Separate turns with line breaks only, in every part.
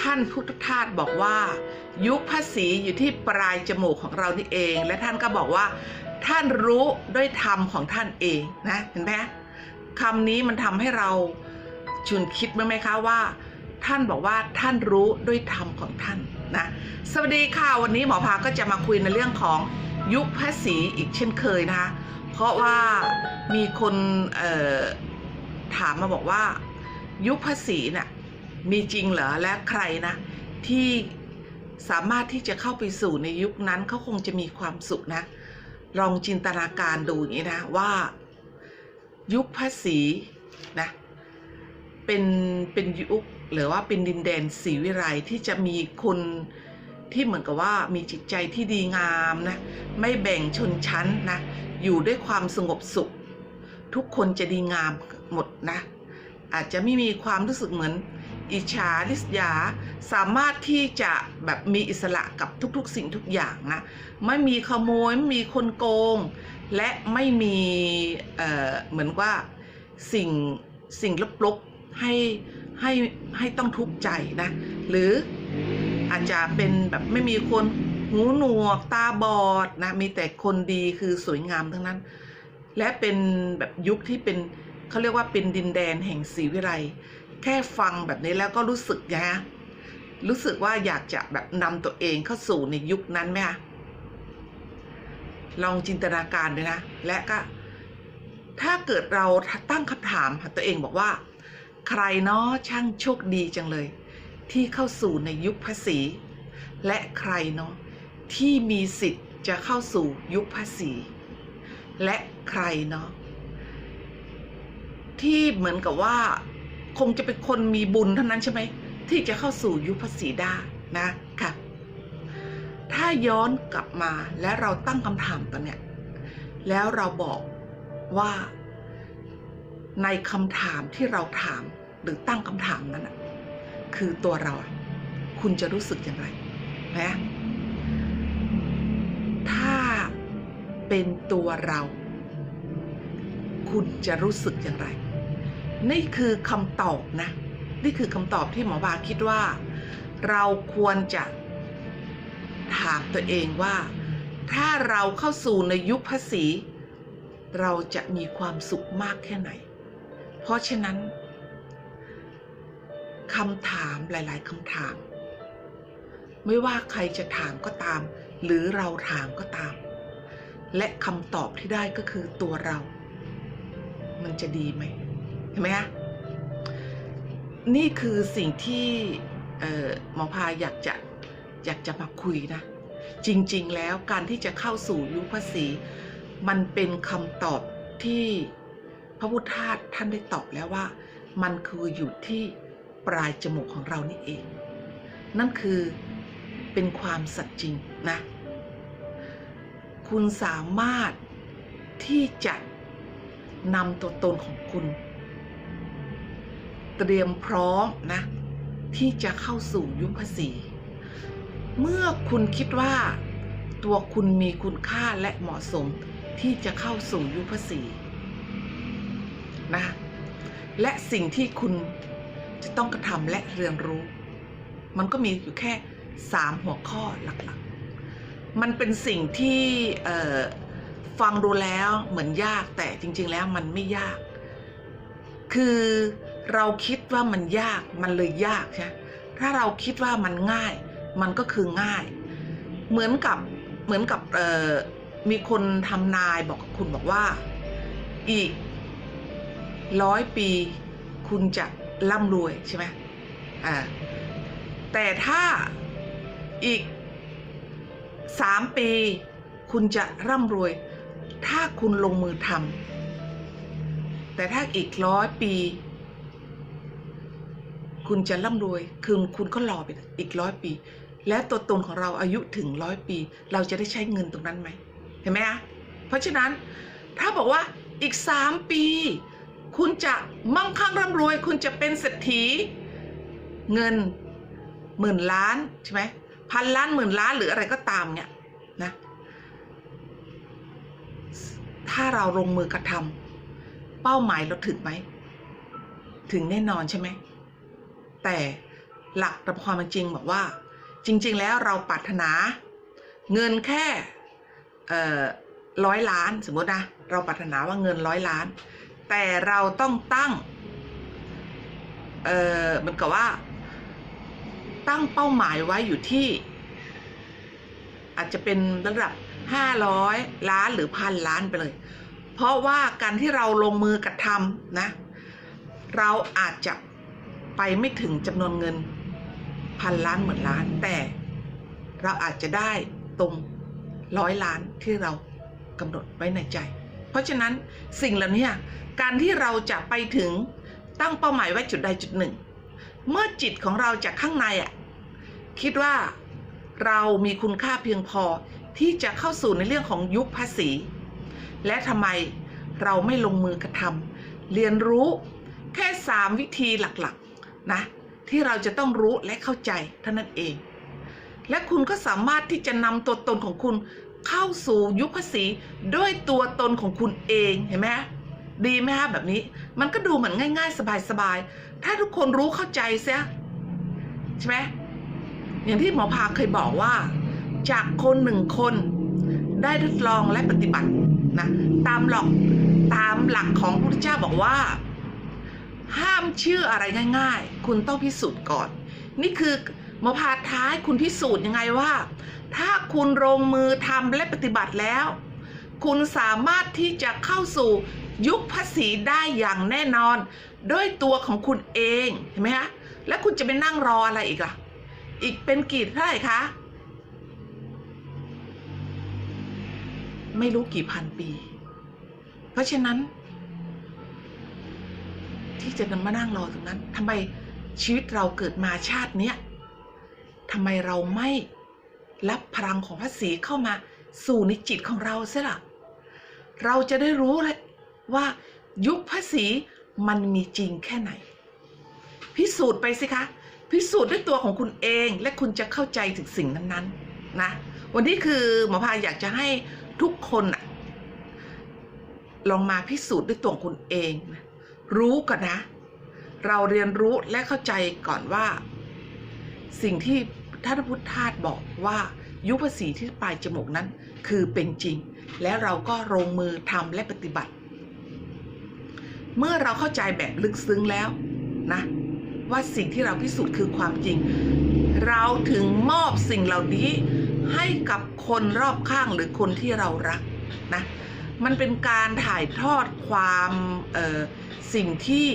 ท่านพุทธทาสบอกว่า ยุคภาษีอยู่ที่ปลายจมูกของเรานี่เอง และท่านก็บอกว่า ท่านรู้ด้วยธรรมของท่านเองนะเห็นไหมคำนี้มันทำให้เราชุนคิดบ้างไหมคะว่า ท่านบอกว่าท่านรู้ด้วยธรรมของท่านนะสวัสดีค่ะวันนี้หมอพาก็จะมาคุยในเรื่องของยุคภาษีอีกเช่นเคยนะคะเพราะว่ามีคนถามมาบอกว่า ยุคภาษีน่ะ มีจริงเหรอและใครนะ ที่สามารถที่จะเข้าไปสู่ในยุคนั้นเขาคงจะมีความสุขนะ ลองจินตนาการดูอย่างนี้นะว่ายุคภาษีนะเป็นเป็นยุคหรือว่าเป็นดินแดนศรีวิไลที่จะมีคนที่เหมือนกับว่ามีจิตใจที่ดีงามนะไม่แบ่งชนชั้นนะอยู่ด้วยความสงบสุข ทุกคนจะดีงามหมดนะ อาจจะไม่มีความรู้สึกเหมือน อิจฉาริษยา สามารถที่จะแบบมีอิสระกับทุกๆสิ่งทุกอย่างนะไม่มีขโมยไม่มีคนโกง และไม่มีเอ่อเหมือนว่าสิ่งสิ่งลบๆให้ให้ให้ต้องทุกข์ใจนะหรืออาจจะเป็นแบบไม่มีคนหูหนวกตาบอดนะมีแต่คนดีคือสวยงามทั้งนั้น และเป็นแบบยุคที่เป็นเขาเรียกว่าเป็นดินแดนแห่งศรีวิไล แค่ฟังแบบนี้แล้วก็รู้สึกนะรู้สึกว่าอยากจะแบบนำตัวเองเข้าสู่ในยุคนั้นไหมคะลองจินตนาการดูนะ และก็ ถ้าเกิดเราตั้งคำถามตัวเองบอกว่า ใครเนาะช่างโชคดีจังเลย ที่เข้าสู่ในยุคภาษี และใครเนาะที่มีสิทธิ์จะเข้าสู่ยุคภาษี และใครเนาะที่เหมือนกับว่า คงจะเป็นคนมีบุญเท่านั้นใช่ไหมที่จะเข้าสู่ยุคภาษีด้นะค่ะ ถ้าย้อนกลับมาและเราตั้งคำถามกันเนี่ย แล้วเราบอกว่าในคำถามที่เราถามหรือตั้งคำถามนั้น คือตัวเรา คุณจะรู้สึกอย่างไรนะถ้าเป็นตัวเรา คุณจะรู้สึกอย่างไร นี่คือคำตอบนะ นี่คือคำตอบที่หมอบาคิดว่า เราควรจะถามตัวเองว่า ถ้าเราเข้าสู่ในยุคภาษี เราจะมีความสุขมากแค่ไหน เพราะฉะนั้นคำถามหลาย ๆคำถาม ไม่ว่าใครจะถามก็ตาม หรือเราถามก็ตาม และคำตอบที่ได้ก็คือตัวเรา มันจะดีไหม ห็นไหมคะนี่คือสิ่งที่หมอพาอยากจะอยากจะมาคุยนะ จริงๆแล้วการที่จะเข้าสู่ยุคภาษี มันเป็นคำตอบที่พระพุทธทาสท่านได้ตอบแล้วว่า มันคืออยู่ที่ปลายจมูกของเรานี่เอง นั่นคือเป็นความสัตย์จริงนะ คุณสามารถที่จะนำตัวตนของคุณ เตรียมพร้อมนะ ที่จะเข้าสู่ยุคภาษี เมื่อคุณคิดว่าตัวคุณมีคุณค่าและเหมาะสมที่จะเข้าสู่ยุคภาษีนะและสิ่งที่คุณจะต้องกระทำและเรียนรู้ มันก็มีอยู่แค่สามหัวข้อหลักๆ มันเป็นสิ่งที่ฟังดูแล้วเหมือนยากแต่จริง ๆ แล้วมันไม่ยาก คือ เราคิดว่ามันยากมันเลยยากใช่ไหมถ้าเราคิดว่ามันง่าย มันก็คือง่าย เหมือนกับเหมือนกับมีคนทำนายบอกกับคุณบอกว่า อีกร้อยปี คุณจะร่ำรวยใช่ไหมอ่าแต่ถ้าอีกสามปี คุณจะร่ำรวย ถ้าคุณลงมือทำแต่ถ้าอีกร้อยปี คุณจะร่ำรวย คือคุณก็รอไปอีกร้อยปี และตัวตนของเราอายุถึงร้อยปี เราจะได้ใช้เงินตรงนั้นไหมเห็นไหมคะเพราะฉะนั้นถ้าบอกว่าอีกสามปี คุณจะมั่งคั่งร่ำรวย คุณจะเป็นเศรษฐี เงินหมื่นล้านใช่ไหมพันล้านหมื่นล้านหรืออะไรก็ตามเนี่ยนะถ้าเราลงมือกระทำเป้าหมายเราถึงไหม ถึงแน่นอนใช่ไหม แต่หลักตามความเป็นจริงบอกว่า จริง ๆ แล้วเราปรารถนา เงินแค่ร้อยล้านสมมตินะเราปรารถนาว่าเงินร้อยล้าน แต่เราต้องตั้งเออเหมือนกับว่า ตั้งเป้าหมายไว้อยู่ที่ อาจจะเป็นระดับห้าร้อยล้านหรือพันล้านไปเลย เพราะว่าการที่เราลงมือกระทำนะ เราอาจจะ ไปไม่ถึงจำนวนเงินพันล้านหมื่นล้าน แต่เราอาจจะได้ตรงร้อยล้านที่เรากำหนดไว้ในใจ เพราะฉะนั้นสิ่งเหล่านี้การที่เราจะไปถึงตั้งเป้าหมายไว้จุดใดจุดหนึ่ง เมื่อจิตของเราจากข้างในอะคิดว่าเรามีคุณค่าเพียงพอที่จะเข้าสู่ในเรื่องของยุคภาษี และทำไมเราไม่ลงมือกระทำเรียนรู้แค่ 3 วิธีหลักๆ นะที่เราจะต้องรู้และเข้าใจเท่านั้นเอง และคุณก็สามารถที่จะนำตัวตนของคุณเข้าสู่ยุคภาษีด้วยตัวตนของคุณเองเห็นไหมดีไหมฮะแบบนี้ มันก็ดูเหมือนง่าย ๆ สบายๆ ถ้าทุกคนรู้เข้าใจเสียใช่ไหมอย่างที่หมอพาเคยบอกว่า จากคนหนึ่งคนได้ทดลองและปฏิบัตินะตามหลักตามหลักของพระพุทธเจ้าบอกว่า ห้ามเชื่ออะไรง่าย ๆ คุณต้องพิสูจน์ก่อน นี่คือมอพาท้ายคุณพิสูจน์ยังไงว่า ถ้าคุณลงมือทำและปฏิบัติแล้ว คุณสามารถที่จะเข้าสู่ยุคภาษีได้อย่างแน่นอน ด้วยตัวของคุณเองเห็นไหมคะแล้วคุณจะไปนั่งรออะไรอีกล่ะ อีกเป็นกี่เท่าไหร่คะไม่รู้กี่พันปี เพราะฉะนั้น ที่จะมานั่งรอตรงนั้นทำไมชีวิตเราเกิดมาชาติเนี้ยทำไมเราไม่รับพลังของพระศรีเข้ามาสู่ในจิตของเราเสียล่ะ เราจะได้รู้เลยว่ายุคพระศรีมันมีจริงแค่ไหน พิสูจน์ไปสิคะ พิสูจน์ด้วยตัวของคุณเองและคุณจะเข้าใจถึงสิ่งนั้นๆนะวันนี้คือหมอพาอยากจะให้ทุกคนอะลองมาพิสูจน์ด้วยตัวของคุณเองนะ รู้ก่อนนะ เราเรียนรู้และเข้าใจก่อนว่า สิ่งที่ท่านพุทธทาสบอกว่ายุคภาษีที่ปลายจมูกนั้นคือเป็นจริง และเราก็ลงมือทำและปฏิบัติ เมื่อเราเข้าใจแบบลึกซึ้งแล้วนะว่าสิ่งที่เราพิสูจน์คือความจริง เราถึงมอบสิ่งเหล่านี้ให้กับคนรอบข้างหรือคนที่เรารักนะมันเป็นการถ่ายทอดความเอ่อ สิ่งที่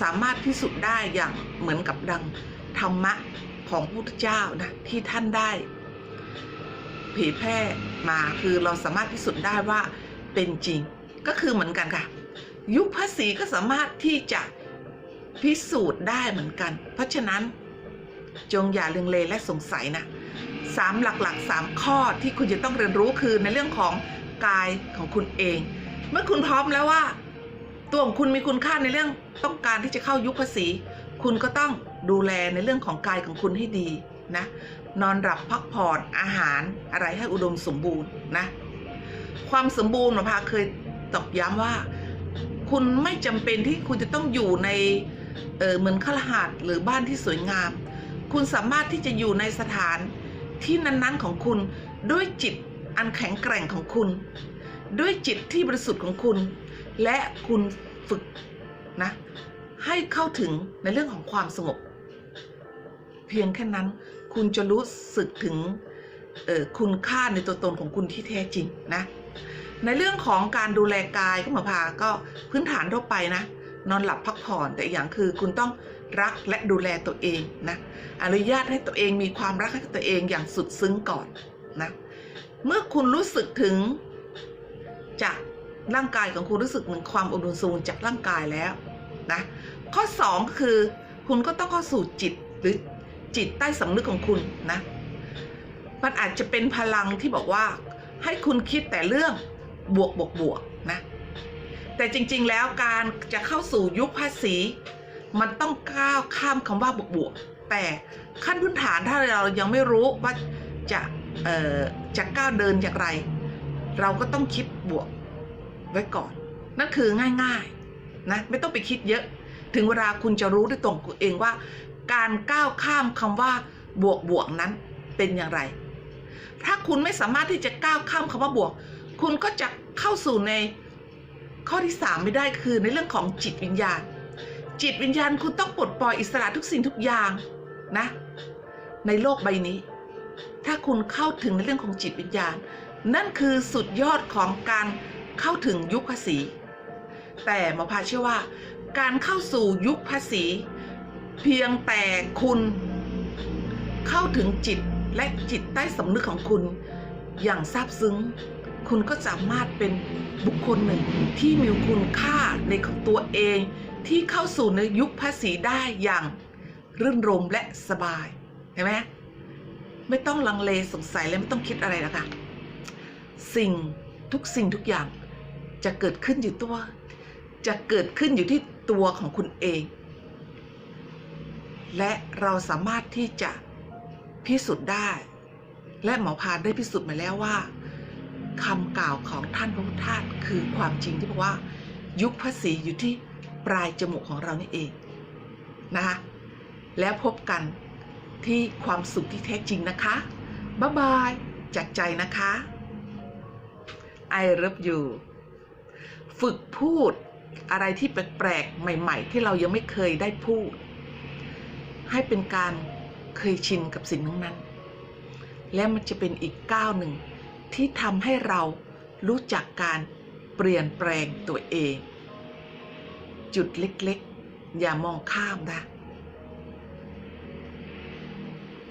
สามารถพิสูจน์ได้อย่างเหมือนกับดังธรรมะของพุทธเจ้านะที่ท่านได้ เผยแพร่มาคือเราสามารถพิสูจน์ได้ว่าเป็นจริงก็คือเหมือนกันค่ะ ยุคภาษีก็สามารถที่จะพิสูจน์ได้เหมือนกัน เพราะฉะนั้นจงอย่าเลืองเลและสงสัยนะสามหลักๆสามข้อที่คุณจะต้องเรียนรู้คือในเรื่องของกายของคุณเอง เมื่อคุณพร้อมแล้วว่า ตัวของคุณมีคุณค่าในเรื่องต้องการที่จะเข้ายุคภาษี คุณก็ต้องดูแลในเรื่องของกายของคุณให้ดีนะ นอนหลับพักผ่อนอาหารอะไรให้อุดมสมบูรณ์นะ ความสมบูรณ์หมอพาเคยตอกย้ำว่า คุณไม่จำเป็นที่คุณจะต้องอยู่ในเออเหมือนขลาดหรือบ้านที่สวยงาม คุณสามารถที่จะอยู่ในสถานที่นั้นๆของคุณด้วยจิตอันแข็งแกร่งของคุณ ด้วยจิตที่บริสุทธิ์ของคุณ และคุณฝึกนะ ให้เข้าถึงในเรื่องของความสงบ เพียงแค่นั้นคุณจะรู้สึกถึงคุณค่าในตัวตนของคุณที่แท้จริงนะ ในเรื่องของการดูแลกายก็มอพาก็พื้นฐานทั่วไปนะ นอนหลับพักผ่อนแต่อย่างคือคุณต้องรักและดูแลตัวเองนะอนุญาตให้ตัวเองมีความรักให้ตัวเองอย่างสุดซึ้งก่อนนะเมื่อคุณรู้สึกถึงจาก ร่างกายของคุณรู้สึกเหมือนความอุดมสมบูรณ์จากร่างกายแล้วนะข้อสองคือ คุณก็ต้องเข้าสู่จิตหรือจิตใต้สำนึกของคุณนะมันอาจจะเป็นพลังที่บอกว่าให้คุณคิดแต่เรื่องบวกบวกบวกนะแต่จริงๆแล้วการจะเข้าสู่ยุคภาษี มันต้องก้าวข้ามคำว่าบวกบวกแต่ขั้นพื้นฐานถ้าเรายังไม่รู้ว่าจะเออจะก้าวเดินอย่างไร เราก็ต้องคิดบวก ไว้ก่อน นั่นคือง่ายๆนะไม่ต้องไปคิดเยอะ ถึงเวลาคุณจะรู้ด้วยตรงตัวเองว่า การก้าวข้ามคำว่าบวกบวกนั้นเป็นอย่างไร ถ้าคุณไม่สามารถที่จะก้าวข้ามคำว่าบวก คุณก็จะเข้าสู่ในข้อที่สามไม่ได้คือในเรื่องของจิตวิญญาณ จิตวิญญาณคุณต้องปลดปล่อยอิสระทุกสิ่งทุกอย่างนะ ในโลกใบนี้ ถ้าคุณเข้าถึงในเรื่องของจิตวิญญาณ นั่นคือสุดยอดของการ เข้าถึงยุคภาษี แต่หมอพาเชื่อว่า การเข้าสู่ยุคภาษี เพียงแต่คุณ เข้าถึงจิตและจิตใต้สำนึกของคุณอย่างซาบซึ้ง คุณก็สามารถเป็นบุคคลหนึ่งที่มีคุณค่าในของตัวเองที่เข้าสู่ในยุคภาษีได้อย่างรื่นรมและสบายเห็นไหมไม่ต้องลังเลสงสัยและไม่ต้องคิดอะไรแล้วค่ะสิ่งทุกสิ่งทุกอย่าง จะเกิดขึ้นอยู่ตัว จะเกิดขึ้นอยู่ที่ตัวของคุณเอง และเราสามารถที่จะพิสูจน์ได้ และหมอพานได้พิสูจน์มาแล้วว่าคำกล่าวของท่านพระพุทธทาสคือความจริงที่บอกว่า ยุคภาษีอยู่ที่ปลายจมูกของเรานี่เองนะคะแล้วพบกันที่ความสุขที่แท้จริงนะคะ บ๊ายบาย จากใจนะคะ I love you ฝึกพูดอะไรที่แปลกๆ ใหม่ ๆ ที่เรายังไม่เคยได้พูด ให้เป็นการเคยชินกับสิ่งนั้นๆ และมันจะเป็นอีกก้าวหนึ่ง ที่ทำให้เรารู้จักการเปลี่ยนแปลงตัวเอง จุดเล็กๆ อย่ามองข้ามนะ